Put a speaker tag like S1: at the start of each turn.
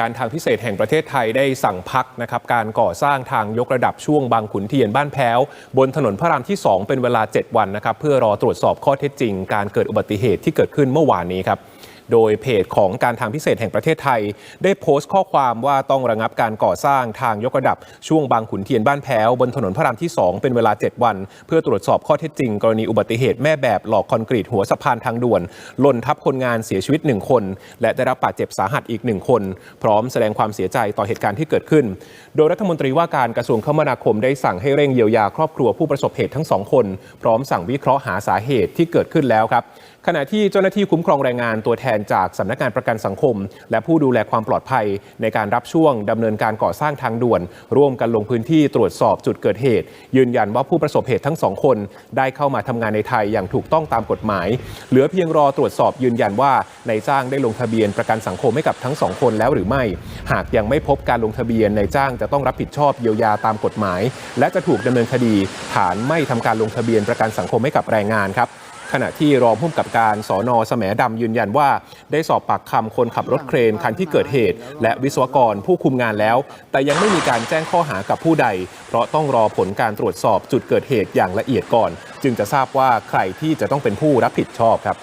S1: การทางพิเศษแห่งประเทศไทยได้สั่งพักนะครับการก่อสร้างทางยกระดับช่วงบางขุนเทียนบ้านแพ้ว บนถนนพระรามที่ 2 เป็นเวลา 7 วันนะครับเพื่อรอตรวจสอบข้อเท็จจริง การเกิดอุบัติเหตุที่เกิดขึ้นเมื่อวานนี้ครับ โดยเพจของการทางพิเศษแห่งประเทศไทย ได้โพสต์ข้อความว่าต้องระงับการก่อสร้างทางยกระดับช่วงบางขุนเทียนบ้านแพ้วบนถนนพระรามที่ 2 เป็นเวลา 7 วัน เพื่อตรวจสอบข้อเท็จจริง กรณีอุบัติเหตุแม่แบบหลอกคอนกรีตหัวสะพานทางด่วนหล่นทับคนงานเสียชีวิต 1 คน และได้รับบาดเจ็บสาหัสอีก 1 คน พร้อมแสดงความเสียใจต่อเหตุการณ์ที่เกิดขึ้น โดยรัฐมนตรีว่าการกระทรวงคมนาคมได้สั่งให้เร่งเยียวยาครอบครัวผู้ประสบเหตุทั้งสองคน พร้อมสั่งวิเคราะห์หาสาเหตุที่เกิดขึ้นแล้วครับขณะที่เจ้าหน้าที่คุ้มครองแรงงานตัวแทนจากสำนักงานประกันสังคม และผู้ดูแลความปลอดภัย ในการรับช่วงดำเนินการก่อสร้างทางด่วน ร่วมกันลงพื้นที่ตรวจสอบจุดเกิดเหตุ ยืนยันว่าผู้ประสบเหตุทั้งสองคน ได้เข้ามาทำงานในไทยอย่างถูกต้องตามกฎหมาย เหลือเพียงรอตรวจสอบยืนยันว่านายจ้างได้ลงทะเบียนประกันสังคมให้กับทั้งสองคนแล้วหรือไม่ หากยังไม่พบการลงทะเบียนนายจ้างจะต้องรับผิดชอบเยียวยาตามกฎหมาย และจะถูกดำเนินคดี ฐานไม่ทำการลงทะเบียนประกันสังคมให้กับแรงงานครับ ขณะที่รองผู้กำกับการสอนอแสมดำยืนยันว่า ได้สอบปากคำคนขับรถเครนคันที่เกิดเหตุ และวิศวกรผู้คุมงานแล้ว แต่ยังไม่มีการแจ้งข้อหากับผู้ใด เพราะต้องรอผลการตรวจสอบจุดเกิดเหตุอย่างละเอียดก่อน จึงจะทราบว่าใครที่จะต้องเป็นผู้รับผิดชอบครับ